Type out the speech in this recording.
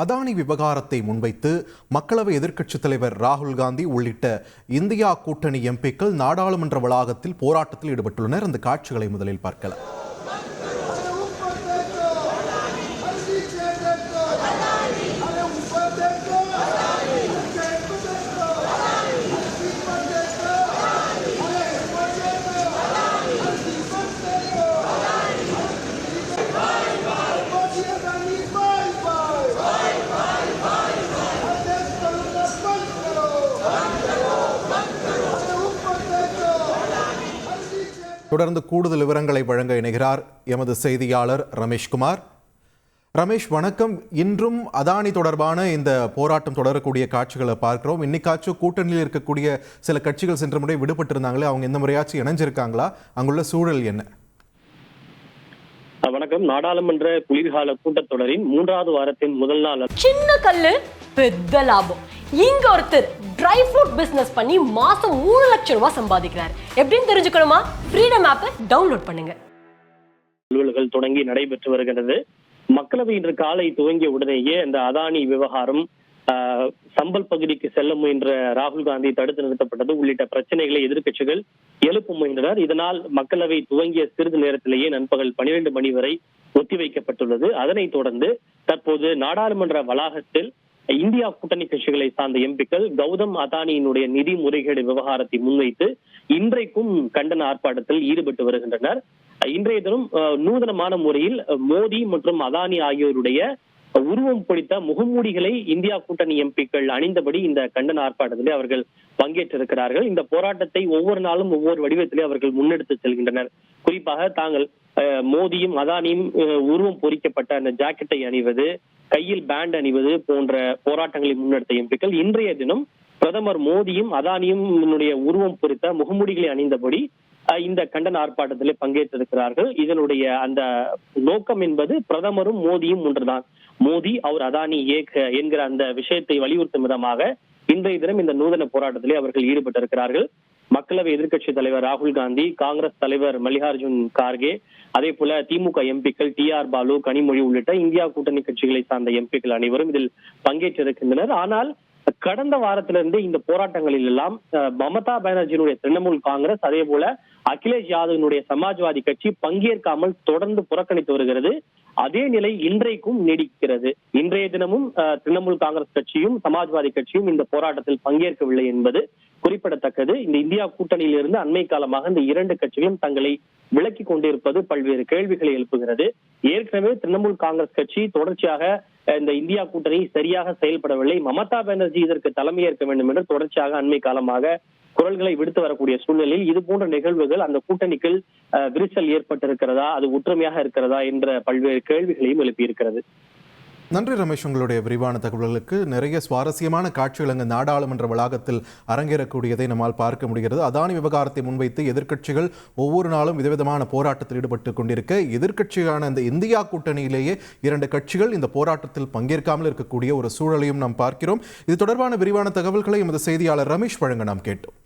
அதானி விவகாரத்தை முன்வைத்து மக்களவை எதிர்க்கட்சித் தலைவர் ராகுல் காந்தி உள்ளிட்ட இந்தியா கூட்டணி எம்பிக்கள் நாடாளுமன்ற வளாகத்தில் போராட்டத்தில் ஈடுபட்டுள்ளனர். அந்த காட்சிகளை முதலில் பார்க்கலாம். தொடர்ந்து கூடுதல் விவரங்களை வழங்க இணைகிறார் எமது செய்தியாளர் ரமேஷ்குமார் ரமேஷ் வணக்கம். இன்றும் அதானி தொடர்பான இந்த போராட்டம் தொடரக்கூடிய காட்சிகளை பார்க்கிறோம். இன்னைக்காச்சும் கூட்டணியில் இருக்கக்கூடிய சில கட்சிகள் சென்ற முறை விடுபட்டிருந்தாங்களே அவங்க எந்த முறையாச்சும் இணைஞ்சிருக்காங்களா? அங்குள்ள சூழல் என்ன? வணக்கம். நாடாளுமன்ற குளிர்கால கூட்டத்தொடரின் மூன்றாவது வாரத்தின் முதல் நாள் சின்ன கல்லு பெத்த லாபம் இங்க ஒருத்தர் ட்ரை ஃப்ரூட் பிசினஸ் பண்ணி மாசம் மூணு லட்சம் ரூபாய் சம்பாதிக்கிறார். எப்படின்னு தெரிஞ்சுக்கணுமா? ஃப்ரீடம் ஆப்பை டவுன்லோட் பண்ணுங்க. அலுவல்கள் தொடங்கி நடைபெற்று வருகிறது மக்களவை இன்று காலை துவங்கிய உடனேயே இந்த அதானி விவகாரம் சம்பல் பகுதிக்கு செல்ல முயன்ற ராகுல் காந்தி தடுத்து நிறுத்தப்பட்டது. உள்ளிட்ட பிரச்சனைகளை எதிர்கட்சிகள் எழுப்ப முயன்றனர். இதனால் மக்களவை துவங்கிய சிறிது நேரத்திலேயே நண்பகல் பனிரெண்டு மணி வரை ஒத்திவைக்கப்பட்டுள்ளது. அதனைத் தொடர்ந்து தற்போது நாடாளுமன்ற வளாகத்தில் இந்தியா கூட்டணி கட்சிகளை சார்ந்த எம்பிக்கள் கௌதம் அதானியினுடைய நிதி முறைகேடு விவகாரத்தை முன்வைத்து இன்றைக்கும் கண்டன ஆர்ப்பாட்டத்தில் ஈடுபட்டு வருகின்றனர். இன்றைய தினம் நூதனமான முறையில் மோடி மற்றும் அதானி ஆகியோருடைய உருவம் பொடித்த முகமூடிகளை இந்தியா கூட்டணி எம்பிக்கள் அணிந்தபடி இந்த கண்டன ஆர்ப்பாட்டத்திலே அவர்கள் பங்கேற்றிருக்கிறார்கள். இந்த போராட்டத்தை ஒவ்வொரு நாளும் ஒவ்வொரு வடிவத்திலே அவர்கள் முன்னெடுத்து செல்கின்றனர். குறிப்பாக தாங்கள் மோடியும் அதானியும் உருவம் பொறிக்கப்பட்ட அந்த ஜாக்கெட்டை அணிவது கையில் பேண்ட் அணிவது போன்ற போராட்டங்களை முன்னெடுத்த எம்பிக்கள் இன்றைய தினம் பிரதமர் மோடியும் அதானியும் உருவம் பொறித்த முகமூடிகளை அணிந்தபடி இந்த கண்டன ஆர்ப்பாட்டத்திலே பங்கேற்றிருக்கிறார்கள். இதனுடைய அந்த நோக்கம் என்பது பிரதமரும் மோடியும் ஒன்றுதான். மோடி அவர் அதானி ஏக் என்கிற அந்த விஷயத்தை வலியுறுத்தும் விதமாக இன்றைய தினம் இந்த நூதன போராட்டத்திலே அவர்கள் ஈடுபட்டிருக்கிறார்கள். மக்களவை எதிர்க்கட்சி தலைவர் ராகுல் காந்தி காங்கிரஸ் தலைவர் மல்லிகார்ஜுன் கார்கே அதே போல திமுக எம்பிக்கள் டி ஆர் பாலு கனிமொழி உள்ளிட்ட இந்தியா கூட்டணி கட்சிகளை சார்ந்த எம்பிக்கள் அனைவரும் இதில் பங்கேற்றிருக்கின்றனர். ஆனால் கடந்த வாரத்திலிருந்து இந்த போராட்டங்களில் எல்லாம் அஹ், மமதா பானர்ஜியினுடைய திரிணாமுல் காங்கிரஸ் அதே போல அகிலேஷ் யாதவினுடைய சமாஜ்வாதி கட்சி பங்கேற்காமல் தொடர்ந்து புறக்கணித்து வருகிறது. அதே நிலை இன்றைக்கும் நீடிக்கிறது. இன்றைய தினமும் திரிணாமுல் காங்கிரஸ் கட்சியும் சமாஜ்வாதி கட்சியும் இந்த போராட்டத்தில் பங்கேற்கவில்லை என்பது குறிப்பிடத்தக்கது. இந்த இந்தியா கூட்டணியில் இருந்து அண்மை காலமாக இந்த இரண்டு கட்சிகளும் தங்களை விலக்கிக் கொண்டிருப்பது பல்வேறு கேள்விகளை எழுப்புகிறது. ஏற்கனவே திரிணாமுல் காங்கிரஸ் கட்சி தொடர்ச்சியாக இந்த இந்தியா கூட்டணி சரியாக செயல்படவில்லை. மமதா பானர்ஜி இதற்கு தலைமையேற்க வேண்டும் என்று தொடர்ச்சியாக அண்மை காலமாக குரல்களை விடுத்து வரக்கூடிய சூழ்நிலையில் இது போன்ற நிகழ்வுகள் அந்த கூட்டணிக்குள் விரிசல் ஏற்பட்டிருக்கிறதா அது ஒற்றுமையாக இருக்கிறதா என்ற பல்வேறு கேள்விகளையும் எழுப்பியிருக்கிறது. நன்றி ரமேஷ் உங்களுடைய விரிவான தகவல்களுக்கு. நிறைய சுவாரஸ்யமான காட்சிகள் அங்கு நாடாளுமன்ற வளாகத்தில் அரங்கேறக்கூடியதை நம்மால் பார்க்க முடிகிறது. அதானி விவகாரத்தை முன்வைத்து எதிர்க்கட்சிகள் ஒவ்வொரு நாளும் விதவிதமான போராட்டத்தில் ஈடுபட்டு கொண்டிருக்க. எதிர்க்கட்சியான இந்த இந்தியா கூட்டணியிலேயே இரண்டு கட்சிகள் இந்த போராட்டத்தில் பங்கேற்காமல் இருக்கக்கூடிய ஒரு சூழலையும் நாம் பார்க்கிறோம். இது தொடர்பான விரிவான தகவல்களை எமது செய்தியாளர் ரமேஷ் வழங்க நாம் கேட்டோம்.